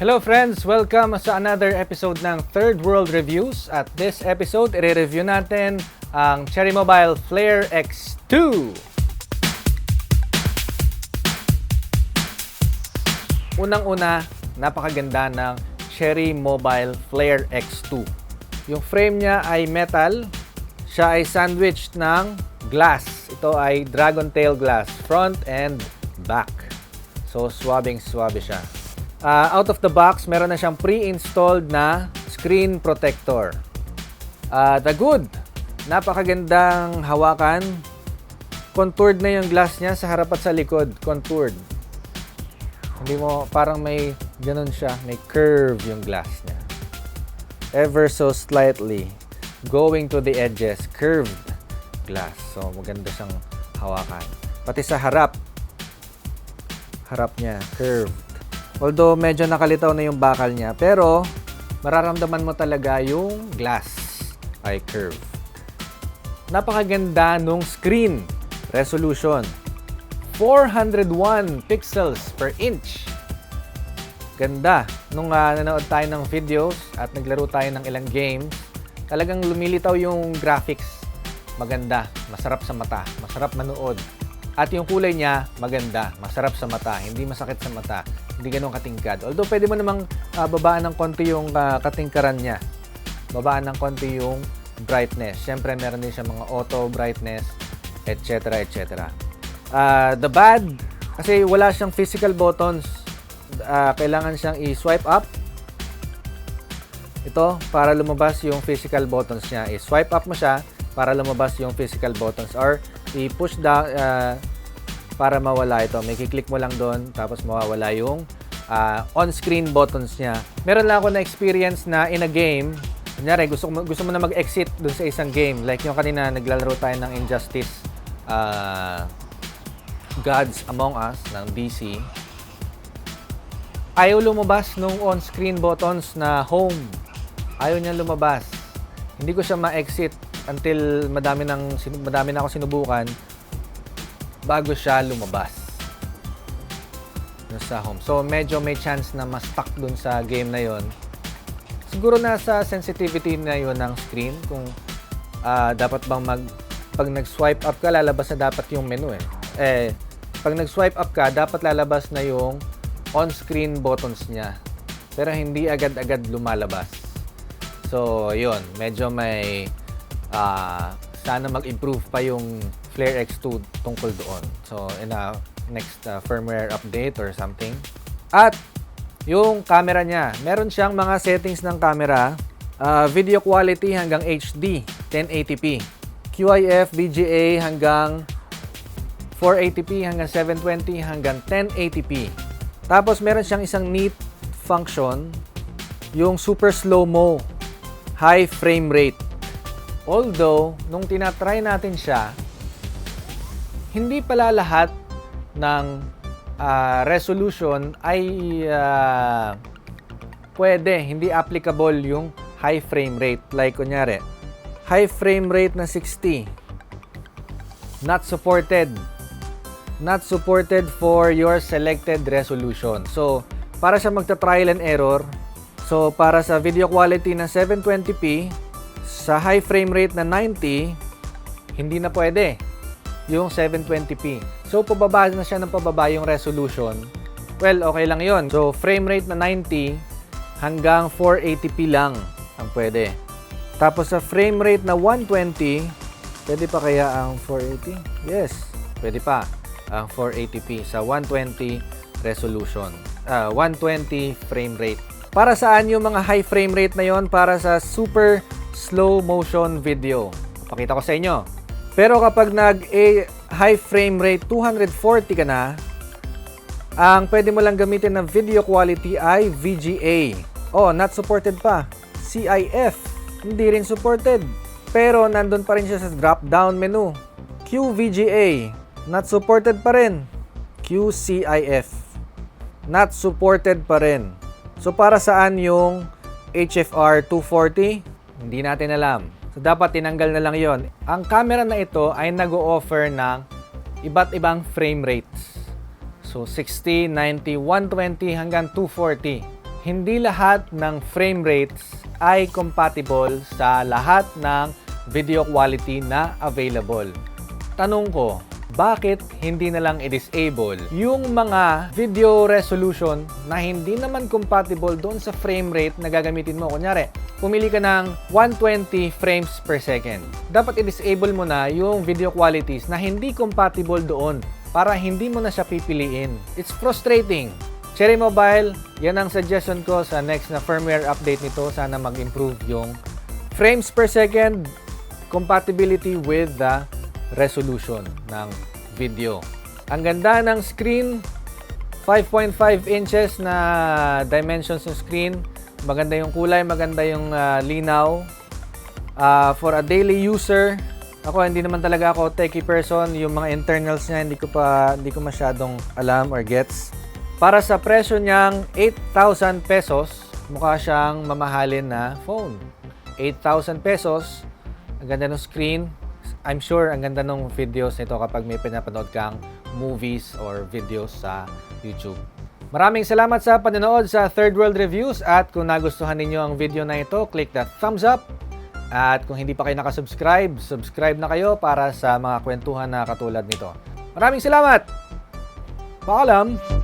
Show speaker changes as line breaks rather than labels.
Hello friends! Welcome sa another episode ng Third World Reviews. At this episode, i-review natin ang Cherry Mobile Flare X2. Unang-una, napakaganda ng Cherry Mobile Flare X2. Yung frame niya ay metal, siya ay sandwiched ng glass. Ito ay dragon tail glass, front and back. So, swabing-swabe siya. Ah, out of the box, meron na siyang pre-installed na screen protector. Ah, the good, napakagandang hawakan. Contoured na yung glass niya sa harap at sa likod. Contoured. Hindi mo, parang may ganun siya. May curve yung glass niya. Ever so slightly. Going to the edges. Curved glass. So, maganda siyang hawakan. Pati sa harap. Harap niya. Curved. Although, medyo nakalitaw na yung bakal niya. Pero, mararamdaman mo talaga yung glass ay curved. Napakaganda nung screen resolution. 401 pixels per inch. Ganda. Nung ah, nanood tayo ng videos at naglaro tayo ng ilang games, talagang lumilitaw yung graphics. Maganda. Masarap sa mata. Masarap manood. At yung kulay niya, maganda. Masarap sa mata. Hindi masakit sa mata. Hindi ganun katingkad. Although, pwede mo namang ah, babaan ng konti yung ah, katingkaran niya. Babaan ng konti yung brightness. Siyempre, meron din siya mga auto brightness, etc. etc. Ah, the bad, kasi wala siyang physical buttons. Ah, kailangan siyang i-swipe up. Ito, para lumabas yung physical buttons niya. I-swipe up mo siya para lumabas yung physical buttons. Or i-push down ah, para mawala ito. May kiklik mo lang doon, tapos mawawala yung ah, on-screen buttons niya. Meron lang ako na experience na in a game, kunyari gusto, gusto mo na mag-exit doon sa isang game. Like yung kanina, naglalaro tayo ng Injustice ah, Gods Among Us ng DC. Ayaw lumabas nung on-screen buttons na home. Ayaw niya lumabas. Hindi ko siya ma-exit until madami, ng, madami na ako sinubukan bago siya lumabas dun sa home. So, medyo may chance na ma-stuck dun sa game na yon. Siguro nasa sensitivity na yun ng screen kung ah, dapat bang mag pag nag-swipe up ka, lalabas na dapat yung menu eh. Eh, pag nag-swipe up ka, dapat lalabas na yung on-screen buttons niya. Pero hindi agad-agad lumalabas. So, yun. Medyo may ah, sana mag-improve pa yung Flare X2 tungkol doon. So, in a next ah, firmware update or something. At yung camera niya, meron siyang mga settings ng camera. Ah, video quality hanggang HD, 1080p. QIF, VGA hanggang 480p hanggang 720 hanggang 1080p. Tapos meron siyang isang neat function, yung super slow-mo, high frame rate. Although, nung tinatry natin siya, hindi pala lahat ng ah, resolution ay ah, pwede, hindi applicable yung high frame rate. Like, kunyari, high frame rate na 60, not supported. Not supported for your selected resolution. So, para siya magta-trial and error, so para sa video quality na 720p, sa high frame rate na 90, hindi na pwede yung 720p. So, pababa na siya ng pababa yung resolution. Well, okay lang yon. So, frame rate na 90 hanggang 480p lang ang pwede. Tapos sa frame rate na 120, pwede pa kaya ang 480? Yes, pwede pa ang 480p sa 120 resolution. Ah, 120 frame rate. Para saan yung mga high frame rate na yon? Para sa super slow motion video. Pakita ko sa inyo. Pero kapag nag a high frame rate 240 ka na, ang pwede mo lang gamitin na video quality ay VGA. Oh, not supported pa. CIF, hindi rin supported. Pero nandun pa rin siya sa drop down menu. QVGA, not supported pa rin. QCIF, not supported pa rin. So para saan yung HFR 240? Hindi natin alam. So dapat tinanggal na lang yon. Ang camera na ito ay nag-o-offer ng iba't ibang frame rates. So 60, 90, 120 hanggang 240 hindi lahat ng frame rates ay compatible sa lahat ng video quality na available. Tanong ko, bakit hindi na lang i-disable yung mga video resolution na hindi naman compatible doon sa frame rate na gagamitin mo? Kunyari, pumili ka ng 120 frames per second. Dapat i-disable mo na yung video qualities na hindi compatible doon para hindi mo na siya pipiliin. It's frustrating. Cherry Mobile, yan ang suggestion ko sa next na firmware update nito. Sana mag-improve yung frames per second compatibility with the resolution ng video. Ang ganda ng screen, 5.5 inches na dimensions ng screen. Maganda yung kulay, maganda yung ah, linaw. Ah, for a daily user, ako hindi naman talaga ako techie person. Yung mga internals niya hindi ko pa hindi ko masyadong alam or gets. Para sa presyo niyang 8,000 pesos, mukha siyang mamahalin na phone. 8,000 pesos, ang ganda ng screen. I'm sure ang ganda ng videos nito kapag may pinapanood kang movies or videos sa YouTube. Maraming salamat sa panonood sa Third World Reviews at kung nagustuhan ninyo ang video na ito, click the thumbs up. At kung hindi pa kayo nakasubscribe, subscribe na kayo para sa mga kwentuhan na katulad nito. Maraming salamat! Paalam!